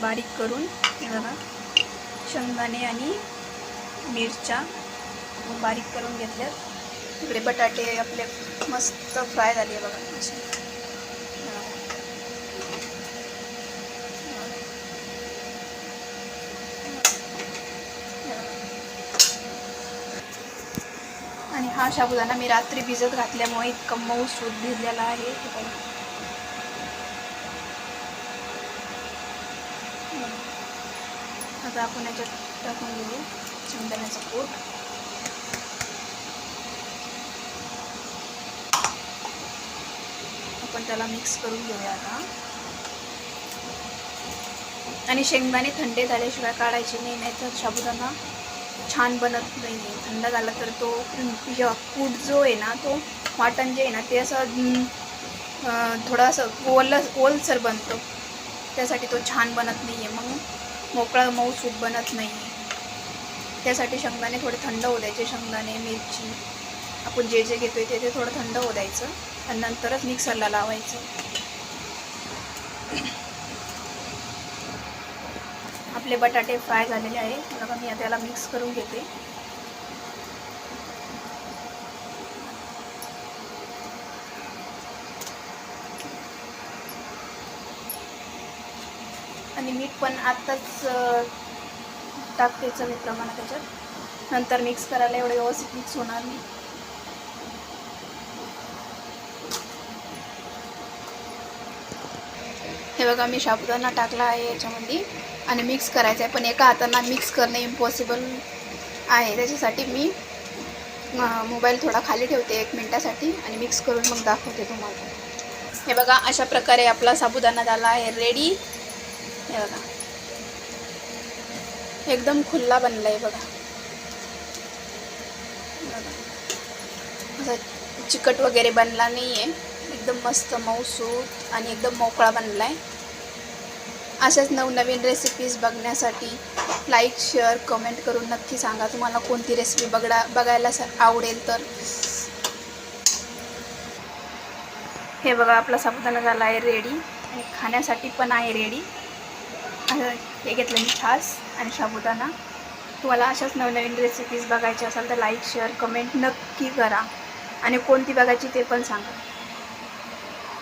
बारीक करून बघा शेंगदाणे आणि मिरच्या बारीक करून घेतल्यात. इकडे बटाटे आपले मस्त फ्राय झाले बघा. असे. आणि हा साबुदाणा मी रात्री भिजत घातल्यामुळे इतकं मऊ सूत भिजलेला आहे हे बघा. आता आपण याच्यात टाकून घेऊ शेंगदाण्याचं पोट आपण त्याला मिक्स करून घेऊया आता. आणि शेंगदाणे थंडे झाल्याशिवाय काढायचे नाही नाहीतर साबुदाणा छान बनत नाही थंड झाला तर तो कूट जो आहे ना तो वाटण जे आहे ना ते असं थोडासा ओल ओलसर बनतो. त्यासाठी तो छान बनत नाही आहे मग मोकळा मऊ सूप बनत नाही. त्यासाठी शेंगदाणे थोडे थंड होऊ द्यायचे. शेंगदाणे मिरची आपण जे जे घेतोय ते ते थोडं थंड होऊ द्यायचं आणि नंतरच मिक्सरला लावायचं. आपले बटाटे फ्राय झालेले आहे बघा मी त्याला मिक्स करून घेते. आणि मीठ पण आत्ताच टाकते चवी प्रमाणात त्याच्यात. नंतर मिक्स करायला एवढं व्यवस्थित मिक्स होणार नाही. हे बघा मी साबुदाणा टाकला आहे याच्यामध्ये आणि मिक्स करायचं आहे. पण एका हाताना मिक्स करणं इम्पॉसिबल आहे. त्याच्यासाठी मी मोबाईल थोडा खाली ठेवते एक मिनटासाठी आणि मिक्स करून मग दाखवते तुम्हाला. हे बघा अशा प्रकारे आपला साबुदाणा झाला आहे रेडी हे बघा. एकदम खुल्ला बनला आहे बघा. बघा. असं चिकट वगैरे बनला नाही आहे एकदम मस्त मऊसूत आणि एकदम मोकळा बनला आहे अशाच नवनवीन रेसिपीज बघण्यासाठी लाईक शेअर कमेंट करून नक्की सांगा. तुम्हाला कोणती रेसिपी बघडा बघायला स- आवडेल तर. हे बघा आपला साबुदाणा झाला आहे रेडी आणि खाण्यासाठी पण आहे रेडी हे घेतलं मी छास आणि साबुदाणा तुम्हाला अशाच नवनवीन रेसिपीज बघायच्या असाल तर लाईक शेअर कमेंट नक्की करा. आणि कोणती बघायची ते पण सांगा.